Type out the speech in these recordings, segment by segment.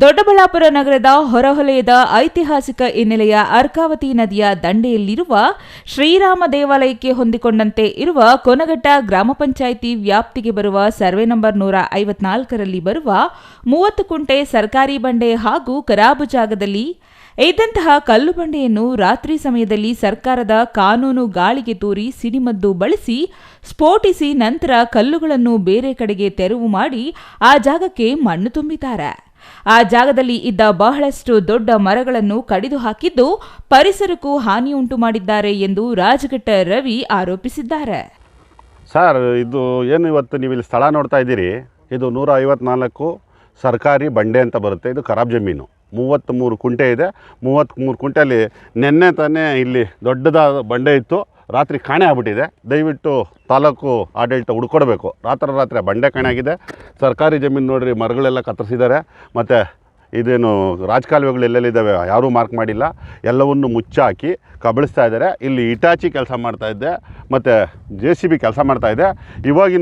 ದೊಡ್ಡಬಳ್ಳಾಪುರ ನಗರದ ಹೊರವಲಯದ ಐತಿಹಾಸಿಕ ಹಿನ್ನೆಲೆಯ ಅರ್ಕಾವತಿ ನದಿಯ ದಂಡೆಯಲ್ಲಿರುವ ಶ್ರೀರಾಮ ದೇವಾಲಯಕ್ಕೆ ಹೊಂದಿಕೊಂಡಂತೆ ಇರುವ ಕೊನಗಟ್ಟ ಗ್ರಾಮ ಪಂಚಾಯಿತಿ ವ್ಯಾಪ್ತಿಗೆ ಬರುವ ಸರ್ವೆ ನಂಬರ್ ನೂರ ಐವತ್ನಾಲ್ಕರಲ್ಲಿ ಬರುವ ಮೂವತ್ತು ಕುಂಟೆ ಸರ್ಕಾರಿ ಬಂಡೆ ಹಾಗೂ ಕರಾಬು ಜಾಗದಲ್ಲಿ ಇದ್ದಂತಹ ಕಲ್ಲು ಬಂಡೆಯನ್ನು ರಾತ್ರಿ ಸಮಯದಲ್ಲಿ ಸರ್ಕಾರದ ಕಾನೂನು ಗಾಳಿಗೆ ತೂರಿ ಸಿಡಿಮದ್ದು ಬಳಸಿ ಸ್ಫೋಟಿಸಿ ನಂತರ ಕಲ್ಲುಗಳನ್ನು ಬೇರೆ ಕಡೆಗೆ ತೆರವು ಮಾಡಿ ಆ ಜಾಗಕ್ಕೆ ಮಣ್ಣು ತುಂಬಿದ್ದಾರೆ. ಆ ಜಾಗದಲ್ಲಿ ಇದ್ದ ಬಹಳಷ್ಟು ದೊಡ್ಡ ಮರಗಳನ್ನು ಕಡಿದು ಹಾಕಿದ್ದು ಪರಿಸರಕ್ಕೂ ಹಾನಿಯುಂಟು ಮಾಡಿದ್ದಾರೆ ಎಂದು ರಾಜಘಟ್ಟ ರವಿ ಆರೋಪಿಸಿದ್ದಾರೆ. ಸರ್ ಇದು ಏನು ಇವತ್ತು ನೀವು ಇಲ್ಲಿ ಸ್ಥಳ ನೋಡ್ತಾ ಇದ್ದೀರಿ? ಇದು ನೂರ ಐವತ್ನಾಲ್ಕು ಸರ್ಕಾರಿ ಬಂಡೆ ಅಂತ ಬರುತ್ತೆ. ಇದು ಖರಾಬ್ ಜಮೀನು. ಮೂವತ್ತ್ಮೂರು ಕುಂಟೆ ಇದೆ. ಮೂವತ್ತ್ಮೂರು ಕುಂಟೆಯಲ್ಲಿ ನಿನ್ನೆ ತಾನೇ ಇಲ್ಲಿ ದೊಡ್ಡದಾದ ಬಂಡೆ ಇತ್ತು. ರಾತ್ರಿ ಕಾಣೆ ಆಗ್ಬಿಟ್ಟಿದೆ. ದಯವಿಟ್ಟು ತಾಲೂಕು ಆಡಳಿತ ಹುಡ್ಕೊಡ್ಬೇಕು. ರಾತ್ರಿ ರಾತ್ರಿ ಬಂಡೆ ಕಾಣೆ ಆಗಿದೆ. ಸರ್ಕಾರಿ ಜಮೀನು ನೋಡ್ರಿ ಮರಗಳೆಲ್ಲ ಕತ್ತರಿಸಿದ್ದಾರೆ. ಮತ್ತು ಇದೇನು ರಾಜಕಾಲುವೆಗಳು ಎಲ್ಲೆಲ್ಲಿದ್ದಾವೆ ಯಾರೂ ಮಾರ್ಕ್ ಮಾಡಿಲ್ಲ. ಎಲ್ಲವನ್ನು ಮುಚ್ಚಾಕಿ ಕಬಳಿಸ್ತಾ ಇದ್ದಾರೆ. ಇಲ್ಲಿ ಇಟಾಚಿ ಕೆಲಸ ಮಾಡ್ತಾ ಇದ್ದೆ. ಮತ್ತು ಜೆ ಸಿ ಬಿ ಕೆಲಸ ಇದೆ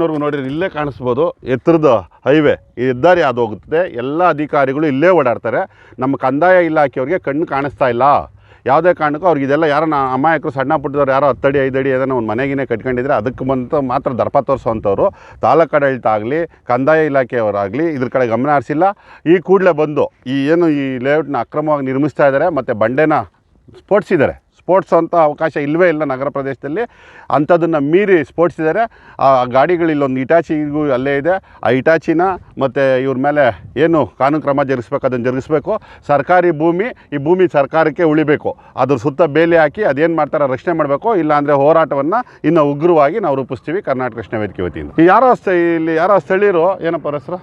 ನೋಡಿರಿ ನೋಡಿದ್ರೆ ಇಲ್ಲೇ ಕಾಣಿಸ್ಬೋದು. ಎತ್ತರದ ಹೈವೇ ಹೆದ್ದಾರಿ ಅದು ಹೋಗುತ್ತೆ ಎಲ್ಲ ಅಧಿಕಾರಿಗಳು ಇಲ್ಲೇ ಓಡಾಡ್ತಾರೆ. ನಮ್ಮ ಕಂದಾಯ ಇಲಾಖೆಯವ್ರಿಗೆ ಕಣ್ಣು ಕಾಣಿಸ್ತಾ ಇಲ್ಲ. ಯಾವುದೇ ಕಾರಣಕ್ಕೂ ಅವ್ರಿಗೆ ಇದೆಲ್ಲ ಯಾರನ್ನ ಅಮಾಯಕರು ಸಣ್ಣ ಪುಟ್ಟದವ್ರು ಯಾರೋ ಹತ್ತಡಿ ಐದಡಿ ಏನೋ ಒಂದು ಮನೆಗಿನೇ ಕಟ್ಕೊಂಡಿದ್ರೆ ಅದಕ್ಕೆ ಬಂತು ಮಾತ್ರ ದರ್ಪ ತೋರಿಸುವಂಥವ್ರು. ತಾಲೂಕು ಆಡಳಿತ ಆಗಲಿ, ಕಂದಾಯ ಇಲಾಖೆಯವರಾಗಲಿ ಇದ್ರ ಕಡೆ ಗಮನ ಹರಿಸಿಲ್ಲ. ಈ ಕೂಡಲೇ ಬಂದು ಈ ಏನು ಈ ಲೇಔಟ್ನ ಅಕ್ರಮವಾಗಿ ನಿರ್ಮಿಸ್ತಾ ಇದ್ದಾರೆ ಮತ್ತು ಬಂಡೆನ ಸ್ಫೋಟಿಸಿದ್ದಾರೆ. ಸ್ಪೋರ್ಟ್ಸೋಂಥ ಅವಕಾಶ ಇಲ್ಲವೇ ಇಲ್ಲ ನಗರ ಪ್ರದೇಶದಲ್ಲಿ. ಅಂಥದನ್ನು ಮೀರಿ ಸ್ಪೋರ್ಟ್ಸಿದ್ದಾರೆ ಆ ಗಾಡಿಗಳು ಇಲ್ಲೊಂದು ಇಟಾಚಿಗೂ ಅಲ್ಲೇ ಇದೆ. ಆ ಇಟಾಚಿನ ಮತ್ತು ಇವ್ರ ಮೇಲೆ ಏನು ಕಾನೂನು ಕ್ರಮ ಜರುಗಿಸ್ಬೇಕು ಅದನ್ನು ಜರುಗಿಸ್ಬೇಕು. ಸರ್ಕಾರಿ ಭೂಮಿ ಈ ಭೂಮಿ ಸರ್ಕಾರಕ್ಕೆ ಉಳಿಬೇಕು. ಅದ್ರ ಸುತ್ತ ಬೇಲಿ ಹಾಕಿ ಅದೇನು ಮಾಡ್ತಾರೆ ರಕ್ಷಣೆ ಮಾಡಬೇಕು. ಇಲ್ಲಾಂದರೆ ಹೋರಾಟವನ್ನು ಇನ್ನು ಉಗ್ರವಾಗಿ ನಾವು ರೂಪಿಸ್ತೀವಿ ಕರ್ನಾಟಕ ಕೃಷ್ಣ ವೇದಿಕೆ ವತಿಯಿಂದ. ಯಾರೋ ಇಲ್ಲಿ ಯಾರೋ ಸ್ಥಳೀಯರು ಏನಪ್ಪ ಹೆಸರು?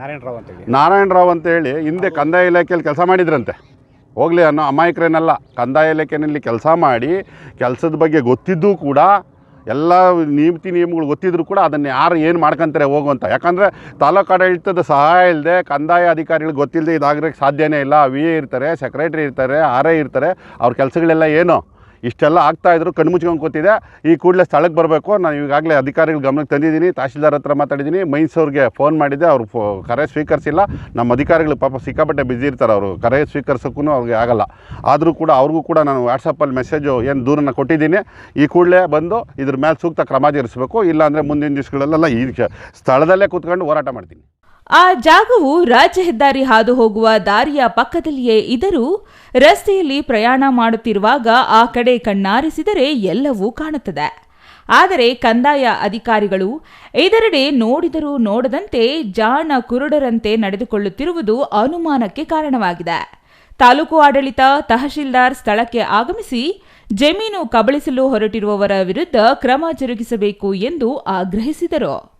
ನಾರಾಯಣ ರಾವ್ ಅಂತ ಹೇಳಿ. ನಾರಾಯಣರಾವ್ ಅಂತ ಹೇಳಿ ಹಿಂದೆ ಕಂದಾಯ ಇಲಾಖೆಯಲ್ಲಿ ಕೆಲಸ ಮಾಡಿದ್ರಂತೆ. ಹೋಗಲಿ ಅನ್ನೋ ಅಮಾಯಕರೇನಲ್ಲ. ಕಂದಾಯ ಇಲಾಖೆಯಲ್ಲಿ ಕೆಲಸ ಮಾಡಿ, ಕೆಲಸದ ಬಗ್ಗೆ ಗೊತ್ತಿದ್ದೂ ಕೂಡ, ಎಲ್ಲ ನೀತಿ ನಿಯಮಗಳು ಗೊತ್ತಿದ್ರು ಕೂಡ ಅದನ್ನು ಯಾರು ಏನು ಮಾಡ್ಕೊಂತಾರೆ ಹೋಗುವಂತ. ಯಾಕಂದರೆ ತಾಲೂಕು ಆಡಳಿತದ ಸಹಾಯ ಇಲ್ಲದೆ ಕಂದಾಯ ಅಧಿಕಾರಿಗಳು ಗೊತ್ತಿಲ್ಲದೆ ಇದಾಗಲಿಕ್ಕೆ ಸಾಧ್ಯನೇ ಇಲ್ಲ. ವಿ ಎ ಇರ್ತಾರೆ, ಸೆಕ್ರೆಟ್ರಿ ಇರ್ತಾರೆ, ಆರ್ ಐ ಇರ್ತಾರೆ. ಅವ್ರ ಕೆಲಸಗಳೆಲ್ಲ ಏನು? ಇಷ್ಟೆಲ್ಲ ಆಗ್ತಾ ಇದ್ರು ಕಣ್ಮುಚ್ಕೊಂಡು ಕೂತಿದೆ. ಈ ಕೂಡಲೇ ಸ್ಥಳಕ್ಕೆ ಬರಬೇಕು. ನಾನು ಈಗಾಗಲೇ ಅಧಿಕಾರಿಗಳ ಗಮನಕ್ಕೆ ತಂದಿದ್ದೀನಿ. ತಹಶೀಲ್ದಾರ್ ಹತ್ರ ಮಾತಾಡಿದ್ದೀನಿ. ಮೈಸೂರಿಗೆ ಫೋನ್ ಮಾಡಿದ್ದೆ. ಅವರು ಕರೆ ಸ್ವೀಕರಿಸಿಲ್ಲ. ನಮ್ಮ ಅಧಿಕಾರಿಗಳು ಪಾಪ ಸಿಕ್ಕಾಪಟ್ಟೆ ಬ್ಯುಸಿ ಇರ್ತಾರೆ ಅವರು. ಕರೆ ಸ್ವೀಕರಿಸೋಕ್ಕೂ ಅವ್ರಿಗೆ ಆಗಲ್ಲ. ಆದರೂ ಕೂಡ ಅವ್ರಿಗೂ ಕೂಡ ನಾನು ವಾಟ್ಸಪ್ಪಲ್ಲಿ ಮೆಸೇಜು ಏನು ದೂರನ್ನು ಕೊಟ್ಟಿದ್ದೀನಿ. ಈ ಕೂಡಲೇ ಬಂದು ಇದ್ರ ಮೇಲೆ ಸೂಕ್ತ ಕ್ರಮ ಜರುಗಿಸಬೇಕು. ಇಲ್ಲಾಂದರೆ ಮುಂದಿನ ದಿವಸಗಳಲ್ಲೆಲ್ಲ ಈ ಸ್ಥಳದಲ್ಲೇ ಕೂತ್ಕೊಂಡು ಹೋರಾಟ ಮಾಡ್ತೀನಿ. ಆ ಜಾಗವು ರಾಜ್ಯ ಹೆದ್ದಾರಿ ಹಾದು ಹೋಗುವ ದಾರಿಯ ಪಕ್ಕದಲ್ಲಿಯೇ ಇದ್ದರೂ ರಸ್ತೆಯಲ್ಲಿ ಪ್ರಯಾಣ ಮಾಡುತ್ತಿರುವಾಗ ಆ ಕಡೆ ಕಣ್ಣಾರಿಸಿದರೆ ಎಲ್ಲವೂ ಕಾಣುತ್ತದೆ. ಆದರೆ ಕಂದಾಯ ಅಧಿಕಾರಿಗಳು ಇದರೆಡೆ ನೋಡಿದರೂ ನೋಡದಂತೆ ಜಾಣ ಕುರುಡರಂತೆ ನಡೆದುಕೊಳ್ಳುತ್ತಿರುವುದು ಅನುಮಾನಕ್ಕೆ ಕಾರಣವಾಗಿದೆ. ತಾಲೂಕು ಆಡಳಿತ ತಹಶೀಲ್ದಾರ್ ಸ್ಥಳಕ್ಕೆ ಆಗಮಿಸಿ ಜಮೀನು ಕಬಳಿಸಲು ಹೊರಟಿರುವವರ ವಿರುದ್ಧ ಕ್ರಮ ಜರುಗಿಸಬೇಕು ಎಂದು ಆಗ್ರಹಿಸಿದರು.